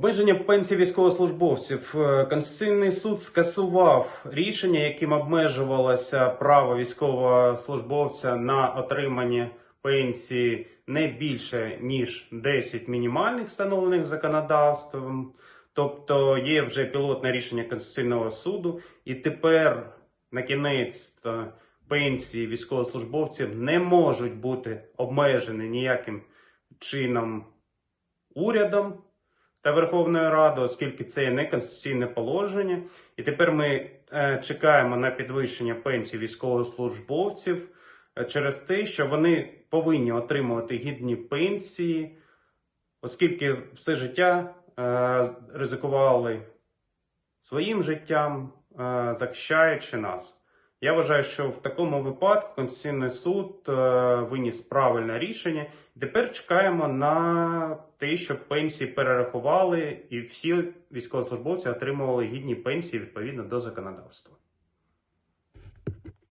Обмеження пенсій військовослужбовців. Е, Конституційний суд скасував рішення, яким обмежувалося право військовослужбовця на отримання пенсії не більше ніж 10 мінімальних встановлених законодавством. Тобто є вже пілотне рішення Конституційного суду, і тепер на кінець пенсії військовослужбовців не можуть бути обмежені ніяким чином урядом та Верховною Радою, оскільки це є неконституційне положення. І тепер ми е, чекаємо на підвищення пенсій військовослужбовців е, через те, що вони повинні отримувати гідні пенсії, оскільки все життя е, ризикували своїм життям, захищаючи нас. Я вважаю, що в такому випадку Конституційний суд е, виніс правильне рішення. Тепер чекаємо на те, щоб пенсії перерахували, і всі військовослужбовці отримували гідні пенсії відповідно до законодавства.